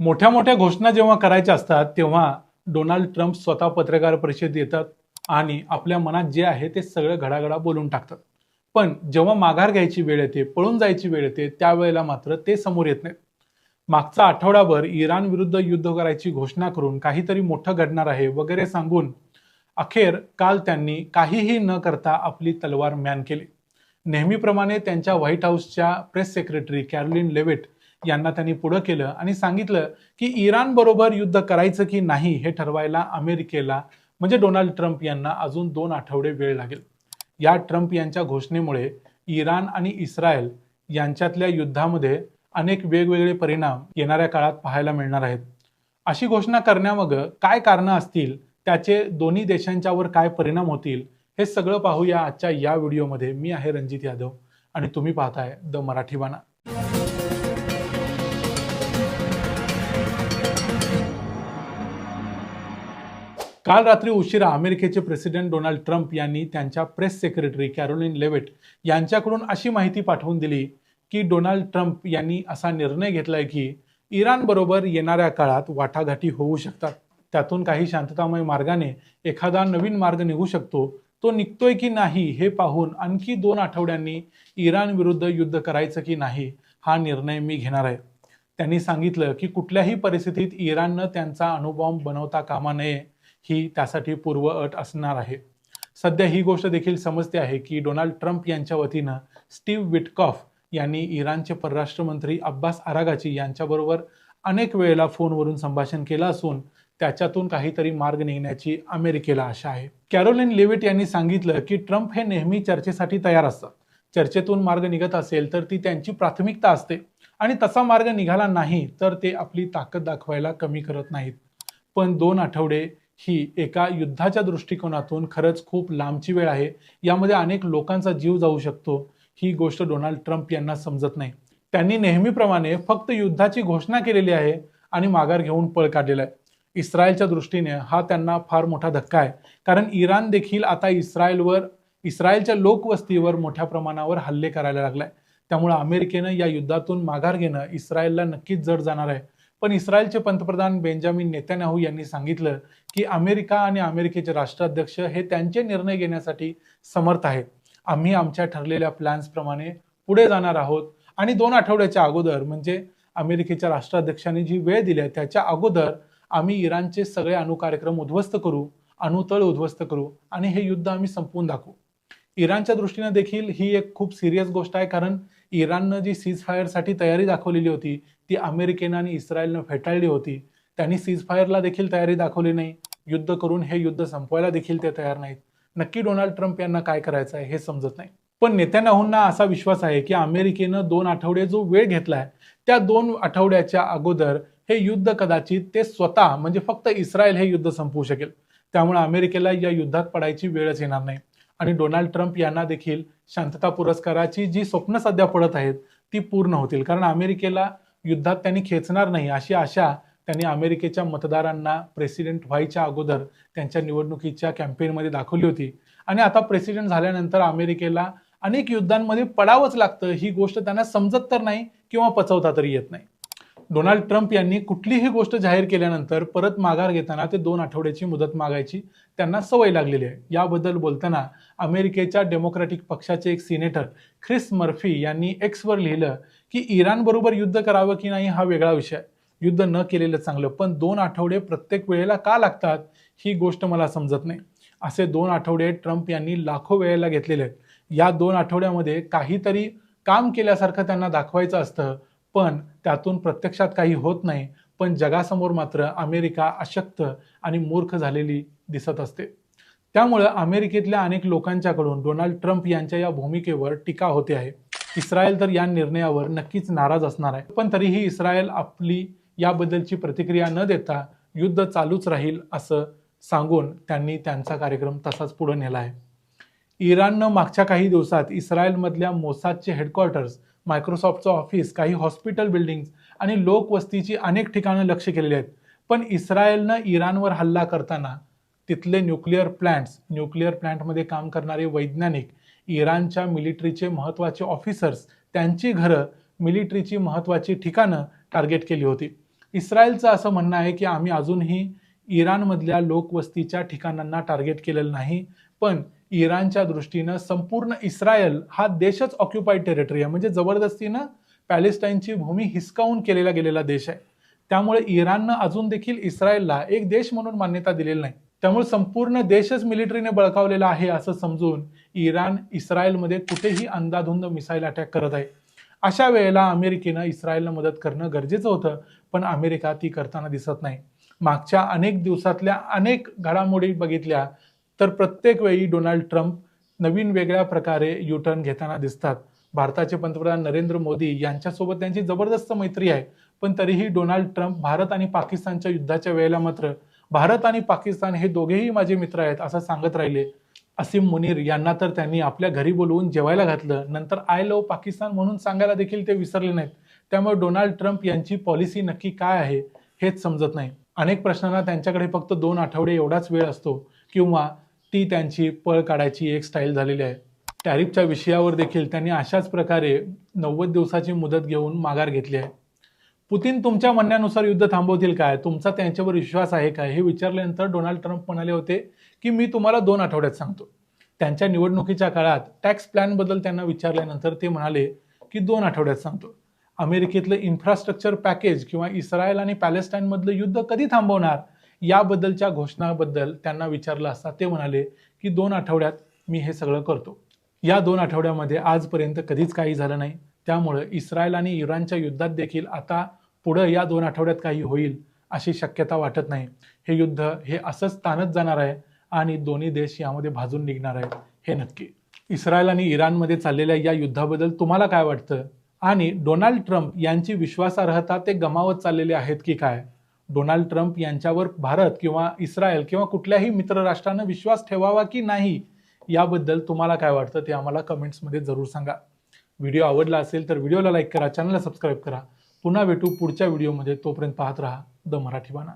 मोठ्या मोठ्या घोषणा जेव्हा करायच्या असतात तेव्हा डोनाल्ड ट्रम्प स्वतः पत्रकार परिषद येतात आणि आपल्या मनात जे आहे ते सगळं घडाघडा बोलून टाकतात. पण जेव्हा माघार घ्यायची वेळ येते पळून जायची वेळ येते त्यावेळेला मात्र ते समोर येत नाहीत. मागचा आठवडाभर इराण विरुद्ध युद्ध करायची घोषणा करून काहीतरी मोठं घडणार आहे वगैरे सांगून अखेर काल त्यांनी काहीही न करता आपली तलवार म्यान केली. नेहमीप्रमाणे त्यांच्या व्हाईट हाऊसच्या प्रेस सेक्रेटरी कॅरोलिन लेवेट यांना त्यांनी पुढं केलं आणि सांगितलं की इराण बरोबर युद्ध करायचं की नाही हे ठरवायला अमेरिकेला म्हणजे डोनाल्ड ट्रम्प यांना अजून दोन आठवडे वेळ लागेल. या ट्रम्प यांच्या घोषणेमुळे इराण आणि इस्रायल यांच्यातल्या युद्धामध्ये अनेक वेगवेगळे परिणाम येणाऱ्या काळात पाहायला मिळणार आहेत. अशी घोषणा करण्यामागं काय कारणं असतील त्याचे दोन्ही देशांच्यावर काय परिणाम होतील हे सगळं पाहूया आजच्या या व्हिडिओमध्ये. मी आहे रणजित यादव आणि तुम्ही पाहताय द मराठी बाणा. काल रात्री उशिरा अमेरिकेचे प्रेसिडेंट डोनाल्ड ट्रम्प यांनी त्यांच्या प्रेस सेक्रेटरी कॅरोलिन लेवेट यांच्याकडून अशी माहिती पाठवून दिली की डोनाल्ड ट्रम्प यांनी असा निर्णय घेतलाय की इराणबरोबर येणाऱ्या काळात वाटाघाटी होऊ शकतात. त्यातून काही शांततामय मार्गाने एखादा नवीन मार्ग निघू शकतो. तो निघतोय की नाही हे पाहून आणखी दोन आठवड्यांनी इराण विरुद्ध युद्ध करायचं की नाही हा निर्णय मी घेणार आहे. त्यांनी सांगितलं की कुठल्याही परिस्थितीत इराणनं त्यांचा अणुबॉम्ब बनवता कामा नये. ही त्यासाठी पूर्व अट असणार आहे. सध्या ही गोष्ट देखील समजते आहे की डोनाल्ड ट्रम्प यांच्या वतीनं स्टीव्ह विटकॉफ यांनी इराणचे परराष्ट्र मंत्री अब्बास आरागाची यांच्याबरोबर अनेक वेळेला फोनवरून संभाषण केलं असून त्याच्यातून काहीतरी मार्ग निघण्याची अमेरिकेला आशा आहे. कॅरोलिन लेविट यांनी सांगितलं की ट्रम्प हे नेहमी चर्चेसाठी तयार असतात. चर्चेतून मार्ग निघत असेल तर ती त्यांची प्राथमिकता असते आणि तसा मार्ग निघाला नाही तर ते आपली ताकद दाखवायला कमी करत नाहीत. पण दोन आठवडे ही एका युद्धाच्या दृष्टिकोनातून खरंच खूप लांबची वेळ आहे. यामध्ये अनेक लोकांचा जीव जाऊ शकतो. ही गोष्ट डोनाल्ड ट्रम्प यांना समजत नाही. त्यांनी नेहमीप्रमाणे फक्त युद्धाची घोषणा केलेली आहे आणि माघार घेऊन पळ काढलेला आहे. इस्रायलच्या दृष्टीने हा त्यांना फार मोठा धक्का आहे. कारण इराण देखील आता इस्रायलवर इस्रायलच्या लोकवस्तीवर मोठ्या प्रमाणावर हल्ले करायला लागलाय. त्यामुळे अमेरिकेनं या युद्धातून माघार घेणं इस्रायलला नक्कीच जड जाणार आहे. पण इस्रायलचे पंतप्रधान बेंजामिन नेत्यानाहू यांनी सांगितलं की अमेरिका आणि अमेरिकेचे राष्ट्राध्यक्ष हे त्यांचे निर्णय घेण्यासाठी समर्थ आहेत. आम्ही आमच्या ठरलेल्या प्लॅन्सप्रमाणे पुढे जाणार आहोत. आणि दोन आठवड्याच्या अगोदर म्हणजे अमेरिकेच्या राष्ट्राध्यक्षांनी जी वेळ दिली आहे त्याच्या अगोदर आम्ही इराणचे सगळे अणु कार्यक्रम उद्ध्वस्त करू अणुतळ उद्ध्वस्त करू आणि हे युद्ध आम्ही संपवून दाखवू. इराणच्या दृष्टीने देखील ही एक खूप सिरियस गोष्ट आहे कारण इराणनं जी सीज फायरसाठी तयारी दाखवलेली होती ती अमेरिकेनं आणि इस्रायलनं फेटाळली होती त्यांनी सीज फायरला देखील तयारी दाखवली नाही. युद्ध करून हे युद्ध संपवायला देखील ते तयार नाहीत. नक्की डोनाल्ड ट्रम्प यांना काय करायचं आहे हे समजत नाही. पण नेत्यानाहूंना असा विश्वास आहे की अमेरिकेनं दोन आठवडे जो वेळ घेतलाय त्या दोन आठवड्याच्या अगोदर हे युद्ध कदाचित ते स्वतः म्हणजे फक्त इस्रायल हे युद्ध संपवू शकेल. त्यामुळे अमेरिकेला या युद्धात पडायची वेळच येणार नाही. आणि डोनाल्ड ट्रम्प यांना देखील शांतता पुरस्काराची जी स्वप्न सध्या पडत आहेत ती पूर्ण होतील. कारण अमेरिकेला युद्धात त्यांनी खेचणार नाही अशी आशा त्यांनी अमेरिकेच्या मतदारांना प्रेसिडेंट व्हायच्या अगोदर त्यांच्या निवडणुकीच्या कॅम्पेनमध्ये दाखवली होती. आणि आता प्रेसिडेंट झाल्यानंतर अमेरिकेला अनेक युद्धांमध्ये पडावंच लागतं. ही गोष्ट त्यांना समजत तर नाही किंवा पचवता तरी येत नाही. डोनाल्ड ट्रम्प यांनी कुठलीही गोष्ट जाहीर केल्यानंतर परत माघार घेताना ते दोन आठवड्याची मुदत मागायची त्यांना सवय लागलेली आहे. याबद्दल बोलताना अमेरिकेच्या डेमोक्रॅटिक पक्षाचे एक सिनेटर ख्रिस मर्फी यांनी एक्सवर लिहिलं की इराणबरोबर युद्ध करावं की नाही हा वेगळा विषय. युद्ध न केलेलं चांगलं पण दोन आठवडे प्रत्येक वेळेला का लागतात ही गोष्ट मला समजत नाही. असे दोन आठवडे ट्रम्प यांनी लाखो वेळेला घेतलेले आहेत. या दोन आठवड्यामध्ये काहीतरी काम केल्यासारखं त्यांना दाखवायचं असतं पण त्यातून प्रत्यक्षात काही होत नाही पण जगासमोर मात्र अमेरिका अशक्त आणि मूर्ख झालेली दिसत असते. त्यामुळं अमेरिकेतल्या अनेक लोकांच्याकडून डोनाल्ड ट्रम्प यांच्या या भूमिकेवर टीका होते आहे. इस्रायल तर या निर्णयावर नक्कीच नाराज असणार आहे. पण तरीही इस्रायल आपली याबद्दलची प्रतिक्रिया न देता युद्ध चालूच राहील असं सांगून त्यांनी त्यांचा कार्यक्रम तसाच पुढे नेला आहे. इराणनं मागच्या काही दिवसात इस्रायलमधल्या मोसादचे हेडक्वार्टर्स मायक्रोसॉफ्टचं ऑफिस काही हॉस्पिटल बिल्डिंग्स आणि लोकवस्तीची अनेक ठिकाणं लक्ष केलेली आहेत. पण इस्रायलनं इराणवर हल्ला करताना तिथले न्यूक्लिअर प्लॅन्ट्स न्यूक्लिअर प्लॅन्टमध्ये काम करणारे वैज्ञानिक इराणच्या मिलिटरीचे महत्त्वाचे ऑफिसर्स त्यांची घरं मिलिटरीची महत्त्वाची ठिकाणं टार्गेट केली होती. इस्रायलचं असं म्हणणं आहे की आम्ही अजूनही इराणमधल्या लोकवस्तीच्या ठिकाणांना टार्गेट केलेलं नाही पण इराणच्या दृष्टीनं संपूर्ण इस्रायल हा देशच ऑक्युपाईड टेरिटरी आहे. म्हणजे जबरदस्तीनं पॅलेस्टाईनची भूमी हिसकावून केलेला गेलेला देश आहे. त्यामुळे इराणनं अजून देखील इस्रायलला एक देश म्हणून मान्यता दिलेली नाही. त्यामुळे संपूर्ण देशच मिलिटरीने बळकावलेला आहे असं समजून इराण इस्रायलमध्ये कुठेही अंदाधुंद मिसाईल अटॅक करत आहे. अशा वेळेला अमेरिकेनं इस्रायलला मदत करणं गरजेचं होतं पण अमेरिका ती करताना दिसत नाही. मागच्या अनेक दिवसातल्या अनेक घडामोडी बघितल्या तर प्रत्येक वेळी डोनाल्ड ट्रम्प नवीन वेगळ्या प्रकारे युटर्न घेताना दिसतात. भारताचे पंतप्रधान नरेंद्र मोदी यांच्यासोबत त्यांची जबरदस्त मैत्री आहे. पण तरीही डोनाल्ड ट्रम्प भारत आणि पाकिस्तानच्या युद्धाच्या वेळेला मात्र भारत आणि पाकिस्तान हे दोघेही माझे मित्र आहेत असं सांगत राहिले. असीम मुनीर यांना तर त्यांनी आपल्या घरी बोलवून जेवायला घातलं. नंतर आय लव पाकिस्तान म्हणून सांगायला देखील ते विसरले नाहीत. त्यामुळे डोनाल्ड ट्रम्प यांची पॉलिसी नक्की काय आहे हेच समजत नाही. अनेक प्रश्नांना त्यांच्याकडे फक्त दोन आठवडे एवढाच वेळ असतो किंवा ती त्यांची पळ काढायची एक स्टाईल झालेली आहे. टॅरिफच्या विषयावर देखील त्यांनी अशाच प्रकारे नव्वद दिवसाची मुदत घेऊन माघार घेतली आहे. पुतीन तुमच्या म्हणण्यानुसार युद्ध थांबवतील काय? तुमचा त्यांच्यावर विश्वास आहे काय? हे विचारल्यानंतर डोनाल्ड ट्रम्प म्हणाले होते की मी तुम्हाला दोन आठवड्यात सांगतो. त्यांच्या निवडणुकीच्या काळात टॅक्स प्लॅनबद्दल त्यांना विचारल्यानंतर ते म्हणाले की दोन आठवड्यात सांगतो. अमेरिकेतलं इन्फ्रास्ट्रक्चर पॅकेज किंवा इस्रायल आणि पॅलेस्टाईनमधलं युद्ध कधी थांबवणार? याबद्दलच्या घोषणाबद्दल त्यांना विचारलं असता ते म्हणाले की दोन आठवड्यात मी हे सगळं करतो. या दोन आठवड्यामध्ये आजपर्यंत कधीच काही झालं नाही. त्यामुळं इस्रायल आणि इराणच्या युद्धात देखील आता पुढं या दोन आठवड्यात काही होईल अशी शक्यता वाटत नाही. हे युद्ध हे असंच ताणत जाणार आहे आणि दोन्ही देश यामध्ये भाजून निघणार आहेत हे नक्की. इस्रायल आणि इराणमध्ये चाललेल्या या युद्धाबद्दल तुम्हाला काय वाटतं? आणि डोनाल्ड ट्रम्प यांची विश्वासार्हता ते गमावत चाललेले आहेत की काय? डोनाल्ड ट्रम्प यांच्यावर भारत किंवा इस्रायल किंवा कुठल्याही मित्र राष्ट्रानं विश्वास ठेवावा की नाही याबद्दल तुम्हाला काय वाटतं ते आम्हाला कमेंट्समध्ये जरूर सांगा. व्हिडिओ आवडला असेल तर व्हिडिओला लाईक करा चॅनलला सबस्क्राईब करा. पुन्हा भेटू पुढच्या व्हिडिओमध्ये. तोपर्यंत पाहत राहा द मराठी बाणा.